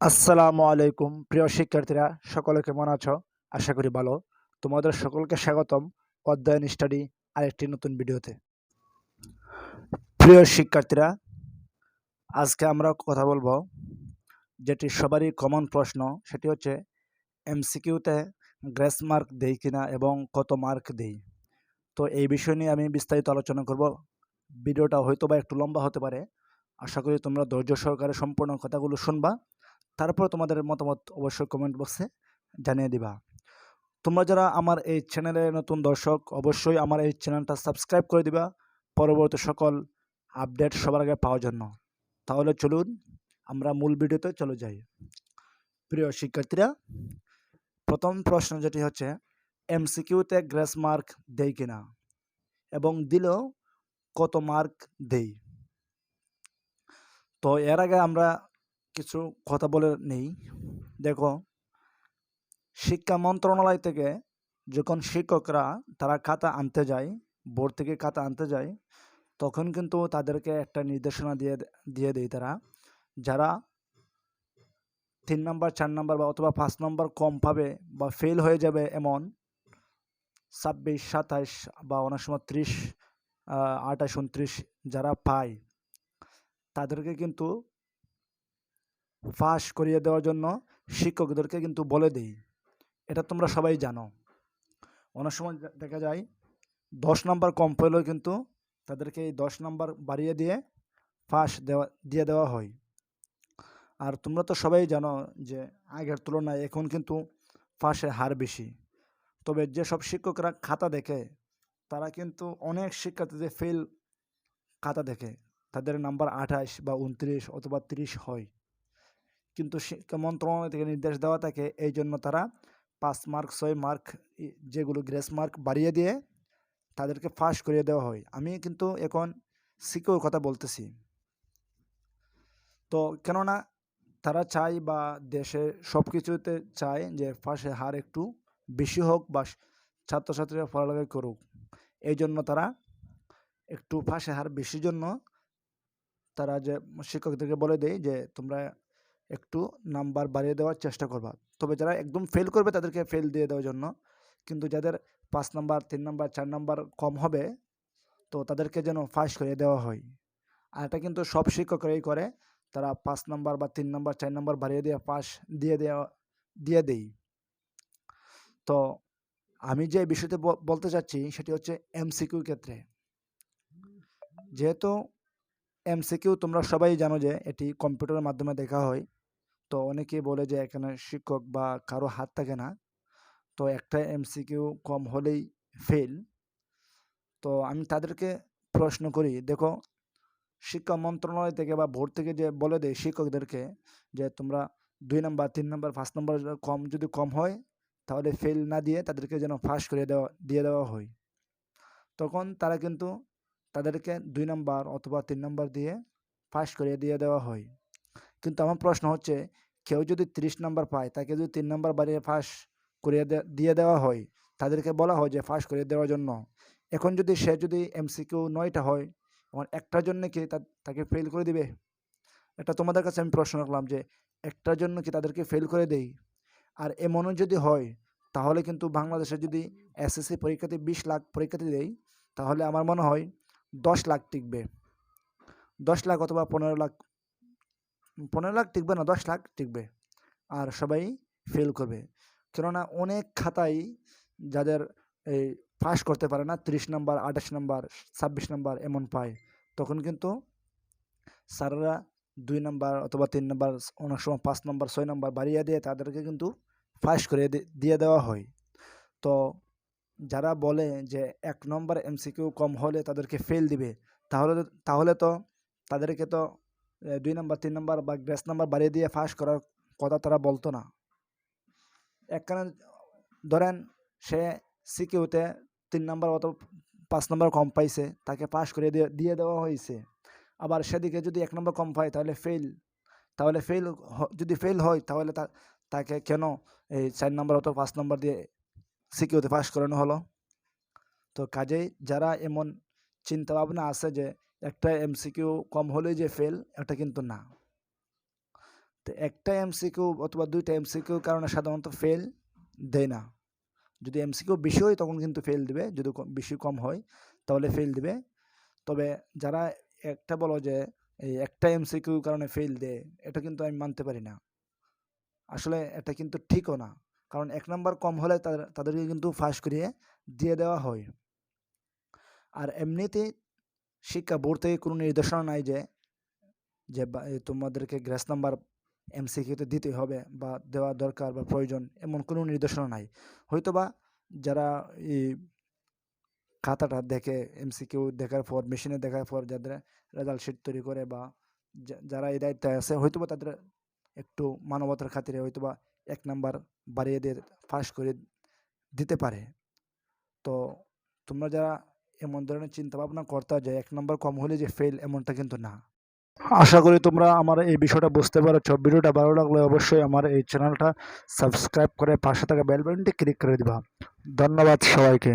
আসসালামু আলাইকুম, প্রিয় শিক্ষার্থীরা, সকলে কেমন আছো? আশা করি ভালো। তোমাদের সকলকে স্বাগতম অধ্যয়ন স্টাডি আরেকটি নতুন ভিডিওতে। প্রিয় শিক্ষার্থীরা, আজকে আমরা কথা বলব যেটি সবারই কমন প্রশ্ন, সেটি হচ্ছে এমসিকিউতে গ্রেস মার্ক দেই কিনা এবং কত মার্ক দেই? তো এই বিষয় নিয়ে আমি বিস্তারিত আলোচনা করব। ভিডিওটা হয়তো বা একটু লম্বা হতে পারে। আশা করি তোমরা ধৈর্য সহকারে সম্পূর্ণ কথাগুলো শুনবা। তারপর তোমাদের মতামত অবশ্যই কমেন্ট বক্সে জানিয়ে দিবা। তোমরা যারা আমার এই চ্যানেলে নতুন দর্শক, অবশ্যই আমার এই চ্যানেলটা সাবস্ক্রাইব করে দিবা। পরবর্তী সকল আপডেট সবার আগে পাওয়ার জন্য। তাহলে চলুন আমরা মূল ভিডিওতে চলে যাই। প্রিয় শিক্ষার্থীরা, প্রথম প্রশ্ন যেটি হচ্ছে এমসিকিউতে গ্রেস মার্ক দেই কিনা? এবং দিলেও কত মার্ক দেই তো এর আগে আমরা কিছু কথা বলে নেই। দেখো, শিক্ষা মন্ত্রণালয় থেকে যখন শিক্ষকরা তারা খাতা আনতে যায়, বোর্ড থেকে খাতা আনতে যায়, তখন কিন্তু তাদেরকে একটা নির্দেশনা দিয়ে দিয়ে দেয় তারা। যারা তিন নম্বর, চার নম্বর বা অথবা পাঁচ নম্বর কম পাবে বা ফেল হয়ে যাবে এমন ছাব্বিশ, সাতাইশ বা অনেক সময় ত্রিশ আঠাশ, উনত্রিশ যারা পায়, তাদেরকে কিন্তু ফাঁস করিয়ে দেওয়ার জন্য শিক্ষকদেরকে কিন্তু বলে দেই। এটা তোমরা সবাই জানো। অনেক সময় দেখা যায় দশ নাম্বার কম পেলেও কিন্তু তাদেরকে এই দশ নাম্বার বাড়িয়ে দিয়ে ফাঁস দেওয়া, দিয়ে দেওয়া হয়। আর তোমরা তো সবাই জানো যে আগের তুলনায় এখন কিন্তু ফাঁসের হার বেশি। তবে যেসব শিক্ষকরা খাতা দেখে, তারা কিন্তু অনেক শিক্ষার্থীদের ফেল খাতা দেখে। তাদের নাম্বার আঠাশ বা উনত্রিশ অথবা তিরিশ হয়। কিন্তু শিক্ষা মন্ত্রণালয় থেকে নির্দেশ দেওয়া থাকে এই জন্য তারা পাঁচ মার্ক, ছয় মার্ক যেগুলো গ্রেস মার্ক বাড়িয়ে দিয়ে তাদেরকে ফাঁস করিয়ে দেওয়া হয়। আমি কিন্তু এখন শিক্ষকের কথা বলতেছি। তো কেননা তারা চায় বা দেশে সব কিছুতে চায় যে ফাঁসের হার একটু বেশি হোক বা ছাত্রছাত্রীরা পড়ালেখা করুক। এই জন্য তারা একটু ফাঁসের হার বেশির জন্য তারা যে, শিক্ষকদেরকে বলে দেয় যে তোমরা একটু নাম্বার বাড়িয়ে দেওয়ার চেষ্টা করবা। তবে যারা একদম ফেল করবে তাদেরকে ফেল দিয়ে দেওয়ার জন্য। কিন্তু যাদের পাঁচ নাম্বার তিন নাম্বার চার নাম্বার কম হবে, তো তাদেরকে যেন ফাঁস করে দেওয়া হয়। আর এটা কিন্তু সব শিক্ষকরাই করে। তারা পাঁচ নাম্বার বা তিন নাম্বার চার নাম্বার বাড়িয়ে দিয়ে পাস দিয়ে দেওয়া, দিয়ে দেই। তো আমি যে বিষয়তে বলতে চাচ্ছি সেটি হচ্ছে এমসিকিউ ক্ষেত্রে। যেহেতু এমসিকিউ তোমরা সবাই জানো যে এটি কম্পিউটারের মাধ্যমে দেখা হয়। তো অনেকে বলে যে, এখানে শিক্ষক বা কারও হাত থাকে না। তো একটা এমসিকিউ কম হলেই ফেল তো আমি তাদেরকে প্রশ্ন করি, দেখো, শিক্ষা মন্ত্রণালয় থেকে বা বোর্ড থেকে যে বলে দেয় শিক্ষকদেরকে যে, তোমরা দুই নাম্বার, তিন নাম্বার, পাঁচ নাম্বার কম, যদি কম হয়, তাহলে ফেল না দিয়ে তাদেরকে যেন ফাঁস করে দেওয়া, দিয়ে দেওয়া হয়। তখন তারা কিন্তু তাদেরকে দুই নাম্বার অথবা তিন নাম্বার দিয়ে ফাঁস করে দিয়ে দেওয়া হয়। কিন্তু আমার প্রশ্ন হচ্ছে, কেউ যদি ত্রিশ নাম্বার পায়, তাকে যদি তিন নাম্বার বাড়িয়ে ফাঁস করিয়ে দিয়ে দেওয়া হয়, তাদেরকে বলা হয় যে ফাঁস করিয়ে দেওয়ার জন্য। এখন যদি সে যদি এমসিকিউ নয়টা হয়, আমার একটার জন্য কি তাকে ফেল করে দিবে? এটা তোমাদের কাছে আমি প্রশ্ন রাখলাম যে, একটার জন্য কি তাদেরকে ফেল করে দেই? আর এমনও যদি হয়, তাহলে কিন্তু বাংলাদেশে যদি এসএসসি পরীক্ষাতে বিশ লাখ পরীক্ষাতে দেয় তাহলে আমার মনে হয় দশ লাখ টিকবে। দশ লাখ অথবা পনেরো লাখ পনেরো লাখ টিকবে না, দশ লাখ টিকবে। আর সবাই ফেল করবে। কেননা অনেক খাতাই যাদের এই পাস করতে পারে না, ত্রিশ নাম্বার, আঠাশ নাম্বার, ছাব্বিশ নাম্বার এমন পায়। তখন কিন্তু স্যাররা দুই নাম্বার অথবা তিন নাম্বার, অনেক সময় পাঁচ নাম্বার, ছয় নাম্বার বাড়িয়ে দিয়ে তাদেরকে কিন্তু ফাঁস করে দিয়ে দেওয়া হয়। তো যারা বলে যে এক নম্বর এমসিকিউ কম হলে তাদেরকে ফেল দিবে, তাহলে তাহলে তো তাদেরকে তো দুই নাম্বার, তিন নাম্বার বা গ্রেস নাম্বার বাড়িয়ে দিয়ে ফাঁস করার কথা তারা বলতো না। একখানে ধরেন সে সিকিউতে তিন নম্বর অত পাঁচ নম্বর কম পাইছে, তাকে পাস করে দিয়ে দিয়ে দেওয়া হয়েছে আবার সেদিকে যদি এক নম্বর কম পায়, তাহলে ফেল তাহলে ফেল যদি ফেল হয়, তাহলে তাকে কেন এই চার নম্বর অত পাঁচ নম্বর দিয়ে সিকিউতে পাস করানো হলো? তো কাজেই যারা এমন চিন্তা ভাবনা আছে যে একটা এমসিকিউ কম হলেই যে ফেল এটা কিন্তু না। তো একটা এমসিকিউ অথবা দুইটা এমসিকিউ কারণে সাধারণত ফেল দেয় না। যদি এমসিকিউ বেশি হয়, তখন কিন্তু ফেল দিবে। যদি বেশি কম হয়, তাহলে ফেল দিবে। তবে যারা একটা বলো যে, এই একটা এমসিকিউ কারণে ফেল দেয়, এটা কিন্তু আমি মানতে পারি না। আসলে এটা কিন্তু ঠিকও না। কারণ এক নাম্বার কম হলে তাদের, তাদেরকে কিন্তু ফাঁস করিয়ে দিয়ে দেওয়া হয়। আর এমনিতে শিক্ষা বোর্ড থেকে কোনো নির্দেশনা নাই যে যে তোমাদেরকে গ্রেস নাম্বার এমসিকিউতে দিতে হবে বা দেওয়া দরকার বা প্রয়োজন এমন কোনো নির্দেশনা নাই। হয়তোবা যারা এই খাতাটা দেখে, এমসিকিউ দেখার পর, মেশিনে দেখার পর যাদের রেজাল্ট শিট তৈরি করে বা যারা এই দায়িত্বে আছে, হয়তোবা তাদের একটু মানবতার খাতিরে হয়তোবা এক নাম্বার বাড়িয়ে দিয়ে পাস করে দিতে পারে। তো তোমরা যারা এমন ধরনের চিন্তাভাবনা করতে যায় এক নম্বর কম হলে যে ফেল এমনটা কিন্তু না। আশা করি তোমরা আমার এই বিষয়টা বুঝতে পারছ। ভিডিওটা ভালো লাগলে অবশ্যই আমার এই চ্যানেলটা সাবস্ক্রাইব করে পাশে থাকা বেল বাটনটি ক্লিক করে দিবা। ধন্যবাদ সবাইকে।